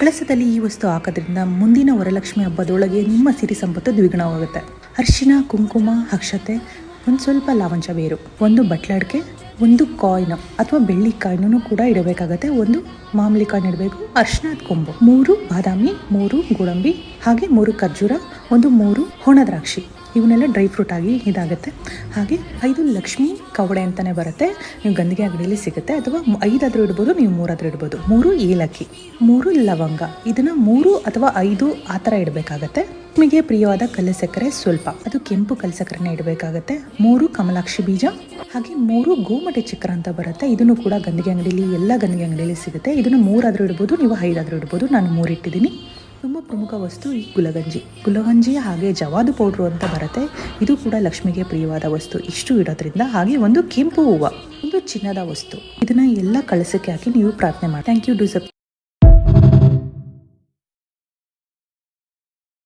ಕಳಸದಲ್ಲಿ ಈ ವಸ್ತು ಹಾಕೋದ್ರಿಂದ ಮುಂದಿನ ವರಲಕ್ಷ್ಮಿ ಹಬ್ಬದೊಳಗೆ ನಿಮ್ಮ ಸಿರಿ ಸಂಪತ್ತು ದ್ವಿಗುಣವಾಗುತ್ತೆ. ಅರಿಶಿನ, ಕುಂಕುಮ, ಅಕ್ಷತೆ, ಒಂದು ಸ್ವಲ್ಪ ಲಾವಂಚ ಬೇರು, ಒಂದು ಬಟ್ಲಡ್ಕೆ, ಒಂದು ಕಾಯಿನ್ ಅಥವಾ ಬೆಳ್ಳಿ ಕಾಯಿನೂ ಕೂಡ ಇಡಬೇಕಾಗತ್ತೆ. ಒಂದು ಮಾಮೂಲಿ ಕಾಯಿನ್ ಇಡಬೇಕು ಅರ್ಶಿನದ ಕೊಂಬು, ಮೂರು ಬಾದಾಮಿ, ಮೂರು ಗೋಡಂಬಿ, ಹಾಗೆ ಮೂರು ಖರ್ಜೂರ, ಒಂದು ಮೂರು ಒಣದ್ರಾಕ್ಷಿ ದ್ರಾಕ್ಷಿ. ಇವನ್ನೆಲ್ಲ ಡ್ರೈ ಫ್ರೂಟ್ ಆಗಿ ಇದಾಗುತ್ತೆ. ಹಾಗೆ ಐದು ಲಕ್ಷ್ಮಿ ಕವಡೆ ಅಂತಲೇ ಬರುತ್ತೆ. ನೀವು ಗಂದಿಗೆ ಅಂಗಡಿಯಲ್ಲಿ ಸಿಗುತ್ತೆ. ಅಥವಾ ಐದಾದರೂ ಇಡ್ಬೋದು, ನೀವು ಮೂರಾದರೂ ಇಡ್ಬೋದು. ಮೂರು ಏಲಕ್ಕಿ, ಮೂರು ಲವಂಗ. ಇದನ್ನು ಮೂರು ಅಥವಾ ಐದು ಆ ಥರ ಇಡಬೇಕಾಗತ್ತೆ. ನಿಮಗೆ ಪ್ರಿಯವಾದ ಕಲ್ಲು ಸಕ್ಕರೆ ಸ್ವಲ್ಪ. ಅದು ಕೆಂಪು ಕಲ್ಲು ಸಕ್ಕರೆನೇ ಇಡಬೇಕಾಗತ್ತೆ. ಮೂರು ಕಮಲಾಕ್ಷಿ ಬೀಜ, ಹಾಗೆ ಮೂರು ಗೋಮಟೆ ಚಿಕ್ಕರ ಅಂತ ಬರುತ್ತೆ. ಇದನ್ನು ಕೂಡ ಗಂದಿಗೆ ಅಂಗಡಿಯಲ್ಲಿ ಎಲ್ಲ ಗಂದಿಗೆ ಅಂಗಡಿಯಲ್ಲಿ ಸಿಗುತ್ತೆ. ಇದನ್ನು ಮೂರಾದರೂ ಇಡ್ಬೋದು, ನೀವು ಐದಾದರೂ ಇಡ್ಬೋದು. ನಾನು ಮೂರು ಇಟ್ಟಿದ್ದೀನಿ. ತುಂಬ ಪ್ರಮುಖ ವಸ್ತು ಈ ಗುಲಗಂಜಿ. ಗುಲಗಂಜಿ ಹಾಗೆ ಜವಾದು ಪೌಡ್ರು ಅಂತ ಬರುತ್ತೆ. ಇದು ಕೂಡ ಲಕ್ಷ್ಮಿಗೆ ಪ್ರಿಯವಾದ ವಸ್ತು. ಇಷ್ಟು ಇಡೋದ್ರಿಂದ ಹಾಗೆ ಒಂದು ಕೆಂಪು ಹೂವು, ಒಂದು ಚಿನ್ನದ ವಸ್ತು. ಇದನ್ನ ಎಲ್ಲ ಕಳಸಕ್ಕೆ ಹಾಕಿ ನೀವು ಪ್ರಾರ್ಥನೆ ಮಾಡಿ. Thank you do